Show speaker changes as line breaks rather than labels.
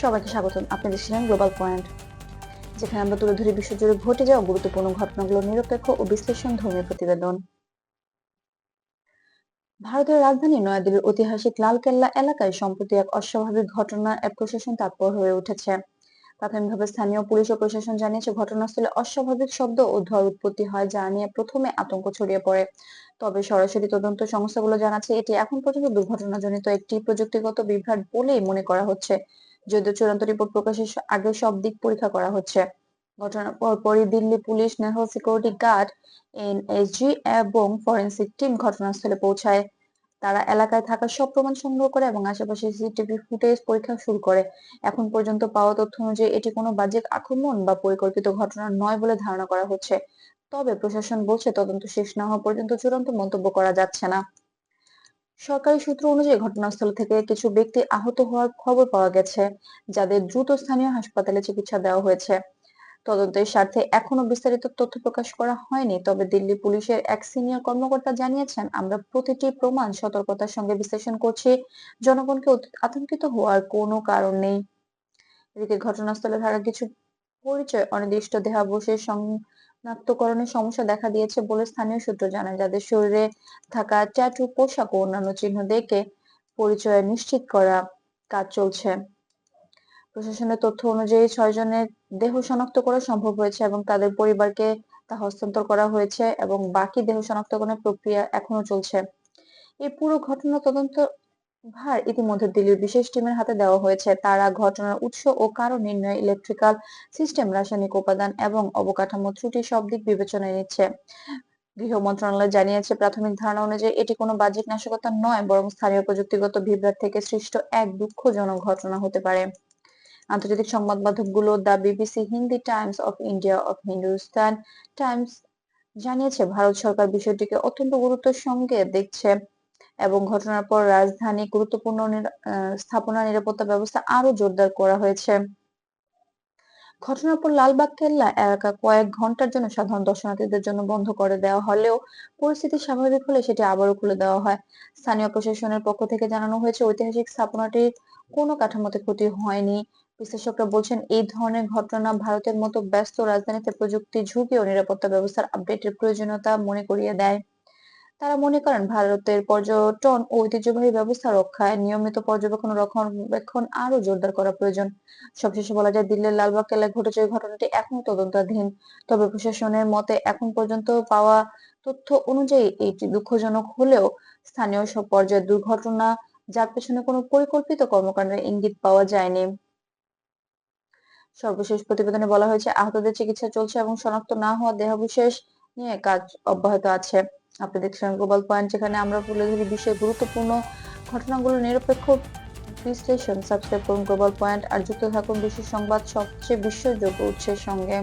সবাইকে স্বাগতম। আপনি দেখছিলেন গ্লোবাল পয়েন্ট যেখানে আমরা তুলে ধরি বিশ্বজুড়ে ঘটে যাওয়া গুরুত্বপূর্ণ ঘটনাগুলো, নিরপেক্ষ ও বিশ্লেষণ ধর্মীয় প্রতিবেদন। ভারতের রাজধানী নয়াদিল্লির ঐতিহাসিক লালকেল্লা এলাকায় সম্প্রতি এক অস্বাভাবিক ঘটনার এক প্রশাসন তৎপর হয়ে উঠেছে। প্রাথমিকভাবে স্থানীয় পুলিশ ও প্রশাসন জানিয়েছে, ঘটনাস্থলে অস্বাভাবিক শব্দ ও ঝড় উৎপত্তি হয়, যা নিয়ে প্রথমে আতঙ্ক ছড়িয়ে পড়ে। তবে সরাসরি তদন্ত সংস্থাগুলো জানাচ্ছে, এটি এখন পর্যন্ত দুর্ঘটনাজনিত একটি প্রযুক্তিগত বিভ্রাট বলেই মনে করা হচ্ছে। যদিও চূড়ান্ত রিপোর্ট প্রকাশের আগে সব দিক পরীক্ষা করা হচ্ছে। ঘটনার পরপরই Delhi police national security guard NSG এবং ফরেনসিক টিম ঘটনাস্থলে পৌঁছায়। তারা এলাকায় থাকা সব প্রমাণ সংগ্রহ করে এবং আশেপাশে সিসিটিভি ফুটেজ পরীক্ষা শুরু করে। এখন পর্যন্ত পাওয়া তথ্য অনুযায়ী এটি কোনো বাহ্যিক আক্রমণ বা পরিকল্পিত ঘটনা নয় বলে ধারণা করা হচ্ছে। তবে প্রশাসন বলছে তদন্ত শেষ না হওয়া পর্যন্ত চূড়ান্ত মন্তব্য করা যাচ্ছে না। সরকারি সূত্র অনুযায়ী ঘটনাস্থল থেকে কিছু ব্যক্তি আহত হওয়ার খবর পাওয়া গেছে, যাদের দ্রুত স্থানীয় হাসপাতালে চিকিৎসা দেওয়া হয়েছে। তদন্তের স্বার্থে এখনও বিস্তারিত তথ্য প্রকাশ করা হয়নি, তবে দিল্লি পুলিশের এক সিনিয়র কর্মকর্তা জানিয়েছেন, আমরা প্রতিটি প্রমাণ সতর্কতার সঙ্গে বিশ্লেষণ করছি, জনগণকে আতঙ্কিত হওয়ার কোনো কারণ নেই। এদিকে ঘটনাস্থলে থাকা কিছু পরিচয়, অনির্দিষ্ট দেহাবশেষ শনাক্তকরণের সমস্যা দেখা দিয়েছে বলে স্থানীয় সূত্র জানায়। যাদের শরীরে থাকা ট্যাটু পোশাক ও অন্যান্য চিহ্ন দেখে পরিচয় নিশ্চিত করা কাজ চলছে। প্রশাসনের তথ্য অনুযায়ী ছয় জনের দেহ শনাক্ত করা সম্ভব হয়েছে এবং তাদের পরিবারকে তা হস্তান্তর করা হয়েছে এবং বাকি দেহ শনাক্তকরণের প্রক্রিয়া এখনও চলছে। এই পুরো ঘটনা তদন্ত ভার ইতিমধ্যে দিল্লির বিশেষ টিমের হাতে দেওয়া হয়েছে। তারা ঘটনার উৎস ও কারণ নির্ণয় ইলেকট্রিক্যাল সিস্টেম রাসায়নিক উপাদান এবং অবকাঠামো ত্রুটি সব দিক বিবেচনায় নিচ্ছে। গৃহ মন্ত্রণালয় জানিয়েছে, প্রাথমিক ধারণা অনুযায়ী এটি কোনো বাহ্যিক নাশকতা নয়, বরং স্থানীয় প্রযুক্তিগত বিভ্রাট থেকে সৃষ্ট এক দুঃখজনক ঘটনা হতে পারে। আন্তর্জাতিক সংবাদ মাধ্যমগুলো the BBC, Hindi Times of India of Hindustan Times জানিয়েছে, ভারত সরকার বিষয়টিকে অত্যন্ত গুরুত্বের সঙ্গে দেখছে। এবং ঘটনার পর রাজধানী গুরুত্বপূর্ণ স্থাপনা নিরাপত্তা ব্যবস্থা আরও জোরদার করা হয়েছে। ঘটনার পর লালবাগ কেল্লা এলাকা কয়েক ঘণ্টার জন্য সাধারণ দর্শনার্থীদের জন্য বন্ধ করে দেওয়া হলেও পরিস্থিতি স্বাভাবিক হলে সেটি আবারও খুলে দেওয়া হয়। স্থানীয় প্রশাসনের পক্ষ থেকে জানানো হয়েছে, ঐতিহাসিক স্থাপনাটির কোনো কাঠামোতে ক্ষতি হয়নি। বিশ্লেষকরা বলছেন, এই ধরনের ঘটনা ভারতের মতো ব্যস্ত রাজধানীতে প্রযুক্তি ঝুঁকি ও নিরাপত্তা ব্যবস্থার আপডেটের প্রয়োজনীয়তা মনে করিয়ে দেয়। তারা মনে করেন ভারতের পর্যটন ও ঐতিহ্যবাহী ব্যবস্থা রক্ষায় নিয়মিত পর্যবেক্ষণ রক্ষণাবেক্ষণ আরও জোরদার করা প্রয়োজন। সবশেষে বলা যায়, দিল্লির লালবাগ কেল্লায় ঘটেছে এই ঘটনাটি এখনও তদন্তাধীন। তবে প্রশাসনের মতে, এখন পর্যন্ত পাওয়া তথ্য অনুযায়ী এটি দুঃখজনক হলেও স্থানীয় সব পর্যায়ের দুর্ঘটনা, যার পেছনে কোনো পরিকল্পিত কর্মকাণ্ডের ইঙ্গিত পাওয়া যায়নি। সর্বশেষ প্রতিবেদনে বলা হয়েছে, আহতদের চিকিৎসা চলছে এবং শনাক্ত না হওয়া দেহাবশেষ নিয়ে কাজ অব্যাহত আছে। আপনি দেখছেন গ্লোবাল পয়েন্ট যেখানে আমরা তুলে ধরি বিশ্বের গুরুত্বপূর্ণ ঘটনাগুলো নিরপেক্ষ বিশ্লেষণ। সাবস্ক্রাইব করুন গ্লোবাল পয়েন্ট আর যুক্ত থাকুন বিশ্ব সংবাদ, সবচেয়ে বিশ্বযোগ্য উৎসের সঙ্গে।